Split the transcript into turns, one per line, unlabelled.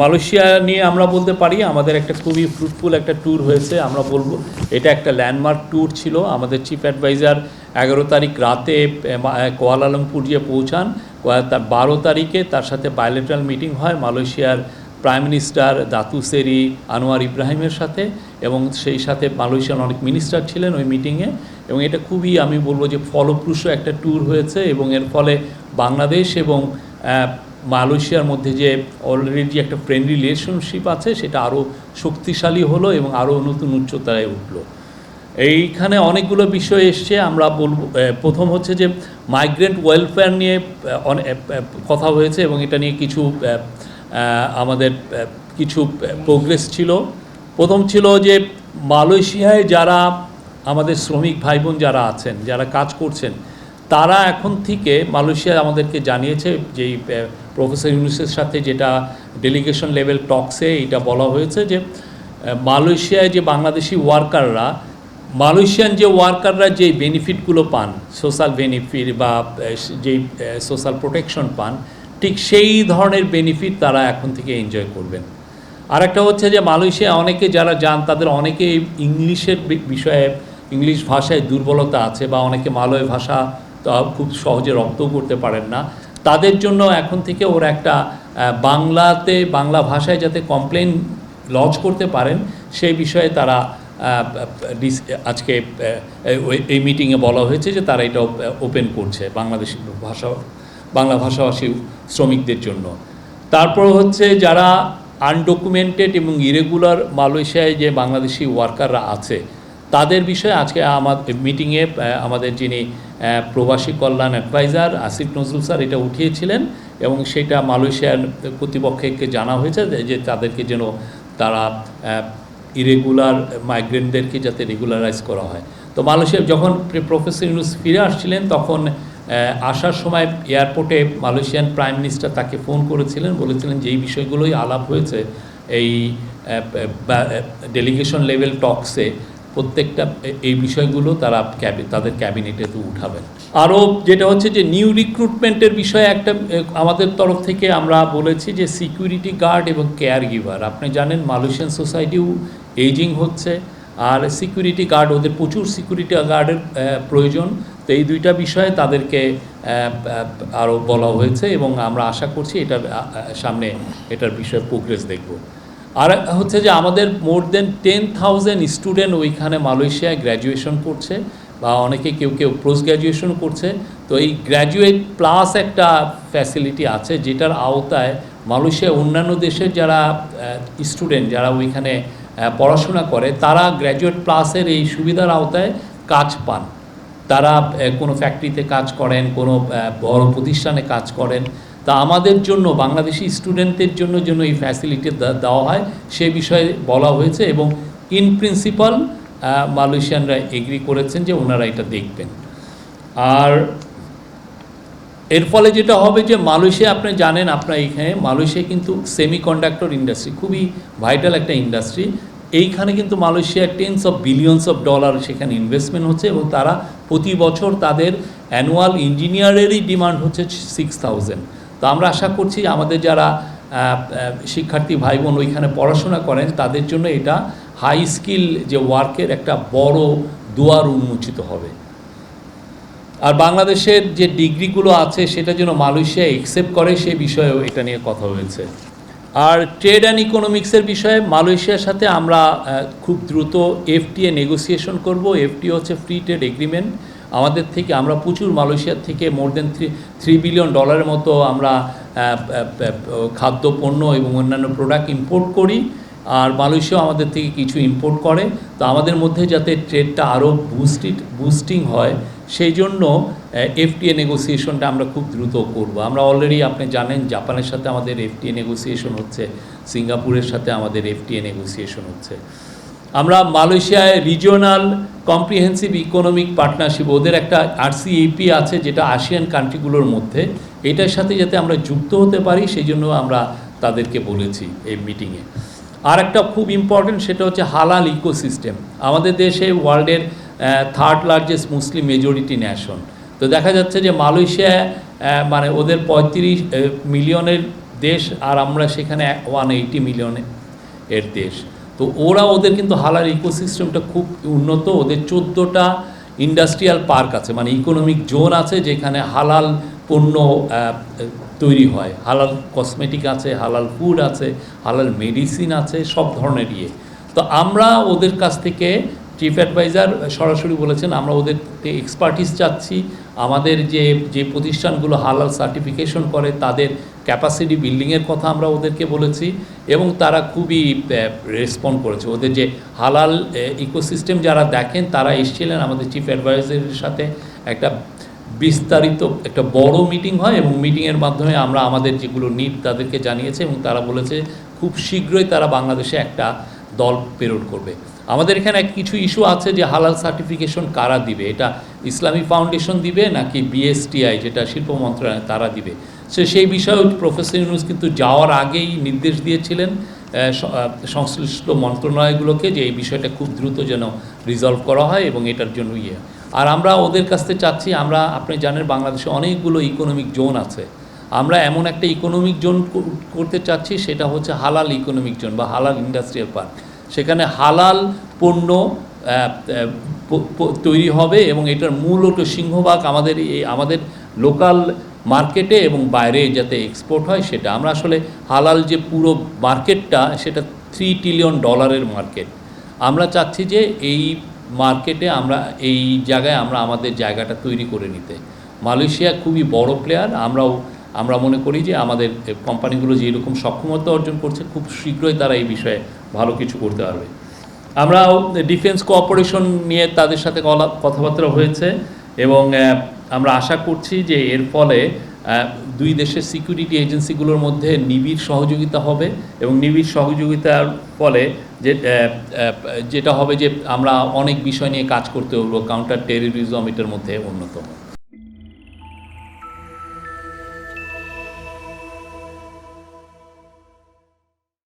Malaysia নিয়ে আমরা বলতে পারি, আমাদের একটা খুবই ফ্রুটফুল একটা ট্যুর হয়েছে, আমরা বলব। এটা একটা ল্যান্ডমার্ক ট্যুর ছিল। আমাদের চিফ অ্যাডভাইজার এগারো তারিখ রাতে কোয়ালালামপুর গিয়ে পৌঁছান। তার বারো তারিখে তার সাথে বায়োলেটারাল মিটিং হয় মালয়েশিয়ার প্রাইম মিনিস্টার দাতু সেরি আনোয়ার ইব্রাহিমের সাথে এবং সেই সাথে মালয়েশিয়ার অনেক মিনিস্টার ছিলেন ওই মিটিংয়ে এবং এটা খুবই আমি বলব যে ফলপ্রসূ একটা ট্যুর হয়েছে এবং এর ফলে বাংলাদেশ এবং মালয়েশিয়ার মধ্যে যে অলরেডি একটা ফ্রেন্ড রিলেশনশিপ আছে, সেটা আরও শক্তিশালী হলো এবং আরও নতুন উচ্চতায় উঠল। এইখানে অনেকগুলো বিষয় এসছে, আমরা বলব প্রথম হচ্ছে যে মাইগ্রেন্ট ওয়েলফেয়ার নিয়ে কথা হয়েছে এবং এটা নিয়ে কিছু আমাদের কিছু প্রোগ্রেস ছিল। প্রথম ছিল যে মালয়েশিয়ায় যারা আমাদের শ্রমিক ভাই বোন যারা আছেন, যারা কাজ করছেন তারা এখন থেকে মালয়েশিয়া আমাদেরকে জানিয়েছে যেই প্রফেসর ইউনুসের সাথে যেটা ডেলিগেশন লেভেল টক্সে এটা বলা হয়েছে যে মালয়েশিয়ায় যে বাংলাদেশি ওয়ার্কাররা মালয়েশিয়ান যে ওয়ার্কাররা যে বেনিফিটগুলো পান সোশ্যাল বেনিফিট বা যেই সোশ্যাল প্রোটেকশন পান, ঠিক সেই ধরনের বেনিফিট তারা এখন থেকে এনজয় করবেন। আর একটা হচ্ছে যে মালয়েশিয়া অনেকে যারা যান, তাদের অনেকে ইংলিশের বিষয়ে, ইংলিশ ভাষায় দুর্বলতা আছে বা অনেকে মালয় ভাষা খুব সহজে রপ্ত করতে পারেন না। তাদের জন্য এখন থেকে ওরা একটা বাংলাতে, বাংলা ভাষায় যাতে কমপ্লেন লঞ্চ করতে পারেন, সেই বিষয়ে তারা আজকে এই- মিটিংয়ে বলা হয়েছে যে তারা এটা ওপেন করছে বাংলাদেশি ভাষা, বাংলা ভাষাভাষী শ্রমিকদের জন্য। তারপর হচ্ছে যারা আনডকুমেন্টেড এবং ইরেগুলার মালয়েশিয়ায় যে বাংলাদেশি ওয়ার্কাররা আছে, তাদের বিষয়ে আজকে আমাদের মিটিংয়ে আমাদের যিনি প্রবাসী কল্যাণ অ্যাডভাইজার আসিফ নজরুল স্যার এটা উঠিয়েছিলেন এবং সেটা মালয়েশিয়ার কর্তৃপক্ষকে জানা হয়েছে যে- তাদেরকে যেন তারা ইরেগুলার মাইগ্রেন্টদেরকে যাতে রেগুলারাইজ করা হয়। তো মালয়েশিয়া যখন প্রে- প্রফেসর ইউনুস ফিরে আসছিলেন তখন আসার সময় এয়ারপোর্টে মালয়েশিয়ান প্রাইম মিনিস্টার তাকে ফোন করেছিলেন, বলেছিলেন যে, এই বিষয়গুলোই আলাপ হয়েছে। এই ডেলিগেশন লেভেল টক্সে প্রত্যেকটা এই বিষয়গুলো তারা তাদের ক্যাবিনেটে তো উঠাবেন। আরও যেটা হচ্ছে যে নিউ রিক্রুটমেন্টের বিষয়ে একটা আমাদের তরফ থেকে আমরা বলেছি যে সিকিউরিটি গার্ড এবং কেয়ার গিভার আপনি জানেন মালয়েশিয়ান সোসাইটিও এইজিং হচ্ছে, আর সিকিউরিটি গার্ড, ওদের প্রচুর সিকিউরিটি গার্ডের প্রয়োজন, তো এই দুইটা বিষয়ে তাদেরকে আরও বলা হয়েছে এবং আমরা আশা করছি এটার সামনে এটার বিষয়ে প্রোগ্রেস দেখব। আর হচ্ছে যে আমাদের more than ten thousand student ওইখানে মালয়েশিয়ায় গ্র্যাজুয়েশন করছে বা অনেকে কেউ কেউ পোস্ট গ্র্যাজুয়েশন করছে। তো এই গ্র্যাজুয়েট প্লাস একটা ফ্যাসিলিটি আছে যেটার আওতায় মালয়েশিয়া অন্যান্য দেশের যারা স্টুডেন্ট যারা ওইখানে পড়াশোনা করে, তারা গ্র্যাজুয়েট প্লাসের এই সুবিধার আওতায় কাজ পান। তারা কোনো ফ্যাক্টরিতে কাজ করেন, কোনো বড় প্রতিষ্ঠানে কাজ করেন। তা আমাদের জন্য, বাংলাদেশি স্টুডেন্টদের জন্য যেন এই ফ্যাসিলিটি দেওয়া হয়, সে বিষয়ে বলা হয়েছে এবং ইন প্রিন্সিপাল মালয়েশিয়ানরা এগ্রি করেছেন যে ওনারা এটা দেখবেন। আর এর ফলে যেটা হবে যে মালয়েশিয়া, আপনি জানেন, আপনার এখানে মালয়েশিয়া কিন্তু সেমিকন্ডাক্টর ইন্ডাস্ট্রি খুবই ভাইটাল একটা ইন্ডাস্ট্রি এইখানে কিন্তু Malaysia tens of billions of dollar সেখানে ইনভেস্টমেন্ট হচ্ছে এবং তারা প্রতি বছর তাদের অ্যানুয়াল ইঞ্জিনিয়ারেরই ডিমান্ড হচ্ছে সিক্স থাউজেন্ড তো আমরা আশা করছি আমাদের যারা শিক্ষার্থী ভাই বোন ওইখানে পড়াশোনা করেন, তাদের জন্য এটা হাই স্কিল যে ওয়ার্কের একটা বড় দুয়ার উন্মোচিত হবে। আর বাংলাদেশের যে ডিগ্রিগুলো আছে, সেটা যেন মালয়েশিয়া একসেপ্ট করে, সে বিষয়েও এটা নিয়ে কথা হয়েছে। আর ট্রেড অ্যান্ড ইকোনমিক্সের বিষয়ে মালয়েশিয়ার সাথে আমরা খুব দ্রুত এফটিএ নেগোসিয়েশন করব। এফটিএ হচ্ছে ফ্রি ট্রেড এগ্রিমেন্ট আমাদের থেকে আমরা প্রচুর মালয়েশিয়ার থেকে more than three three billion ডলারের মতো আমরা আহ, খাদ্যপণ্য এবং অন্যান্য প্রোডাক্ট ইম্পোর্ট করি। আর মালয়েশিয়াও আমাদের থেকে কিছু ইম্পোর্ট করে। তো আমাদের মধ্যে যাতে ট্রেডটা আরও বুস্টিড বুস্টিং হয় সেই জন্য এফটিএ নেগোসিয়েশনটা আমরা খুব দ্রুত করব। আমরা অলরেডি আপনি জানেন জাপানের সাথে আমাদের এফটিএ নেগোসিয়েশন হচ্ছে সিঙ্গাপুরের সাথে আমাদের এফটিএ নেগোসিয়েশন হচ্ছে। আমরা মালয়েশিয়ায় রিজিওনাল কম্প্রিহেন্সিভ ইকোনমিক পার্টনারশিপ ওদের একটা আরসিইপি আছে যেটা আসিয়ান কান্ট্রিগুলোর মধ্যে। এটার সাথে যাতে আমরা যুক্ত হতে পারি সেই জন্য আমরা তাদেরকে বলেছি এই মিটিংয়ে আর একটা খুব ইম্পর্টেন্ট সেটা হচ্ছে হালাল ইকোসিস্টেম আমাদের দেশে ওয়ার্ল্ডের third largest Muslim majority nation তো দেখা যাচ্ছে যে মালয়েশিয়া মানে ওদের পঁয়ত্রিশ মিলিয়নের দেশ, আর আমরা সেখানে ওয়ান এইটি মিলিয়নের এর দেশ। তো ওরা ওদের কিন্তু হালার ইকোসিস্টেমটা খুব উন্নত। ওদের চোদ্দোটা ইন্ডাস্ট্রিয়াল পার্ক আছে মানে ইকোনমিক জোন আছে যেখানে হালাল পণ্য তৈরি হয়। হালাল কসমেটিক আছে, হালাল ফুড আছে, হালাল মেডিসিন আছে, সব ধরনের ইয়ে তো আমরা ওদের কাছ থেকে চিফ অ্যাডভাইজার সরাসরি বলেছেন, আমরা ওদের এক্সপার্টিস চাচ্ছি। আমাদের যে যে প্রতিষ্ঠানগুলো হালাল সার্টিফিকেশন করে, তাদের ক্যাপাসিটি বিল্ডিংয়ের কথা আমরা ওদেরকে বলেছি এবং তারা খুবই রেসপন্ড করেছে। ওদের যে হালাল ইকোসিস্টেম যারা দেখেন, তারা এসেছিলেন আমাদের চিফ অ্যাডভাইজারের সাথে। একটা বিস্তারিত, একটা বড় মিটিং হয় এবং মিটিংয়ের মাধ্যমে আমরা আমাদের যেগুলো নিট তাদেরকে জানিয়েছে এবং তারা বলেছে, খুব শীঘ্রই তারা বাংলাদেশে একটা দল প্রেরণ করবে। আমাদের এখানে কিছু ইস্যু আছে যে হালাল সার্টিফিকেশন কারা দিবে? এটা ইসলামী ফাউন্ডেশন দিবে নাকি বিএসটিআই যেটা শিল্প মন্ত্রণালয়, তারা দিবে? সে সেই বিষয়ে প্রফেসর ইউনুস কিন্তু যাওয়ার আগেই নির্দেশ দিয়েছিলেন সংশ্লিষ্ট মন্ত্রণালয়গুলোকে যে এই বিষয়টা খুব দ্রুত যেন রিজলভ করা হয় এবং এটার জন্য ইয়ে। আর আমরা ওদের কাছ থেকে চাচ্ছি, আমরা, আপনি জানেন বাংলাদেশে অনেকগুলো ইকোনমিক জোন আছে। আমরা এমন একটা ইকোনমিক জোন করতে চাচ্ছি, সেটা হচ্ছে হালাল ইকোনমিক জোন বা হালাল ইন্ডাস্ট্রিয়াল পার্ক সেখানে হালাল পণ্য তৈরি হবে এবং এটার মূলত সিংহভাগ আমাদের এই, আমাদের লোকাল মার্কেটে এবং বাইরে যাতে এক্সপোর্ট হয় সেটা। আমরা আসলে হালাল যে পুরো মার্কেটটা, সেটা থ্রি ট্রিলিয়ন ডলারের মার্কেট। আমরা চাচ্ছি যে এই মার্কেটে আমরা, এই জায়গায় আমরা আমাদের জায়গাটা তৈরি করে নিতে। মালয়েশিয়া খুবই বড় প্লেয়ার আমরাও, আমরা মনে করি যে আমাদের কোম্পানিগুলো যেরকম সক্ষমতা অর্জন করছে, খুব শীঘ্রই তারা এই বিষয়ে ভালো কিছু করতে পারবে। আমরাও ডিফেন্স কোঅপারেশন নিয়ে তাদের সাথে কথাবার্তা হয়েছে এবং আমরা আশা করছি যে এর ফলে দুই দেশের সিকিউরিটি এজেন্সিগুলোর মধ্যে নিবিড় সহযোগিতা হবে এবং নিবিড় সহযোগিতার ফলে যে যেটা হবে যে আমরা অনেক বিষয় নিয়ে কাজ করতে হব কাউন্টার টেরোরিজম এটার মধ্যে অন্যতম।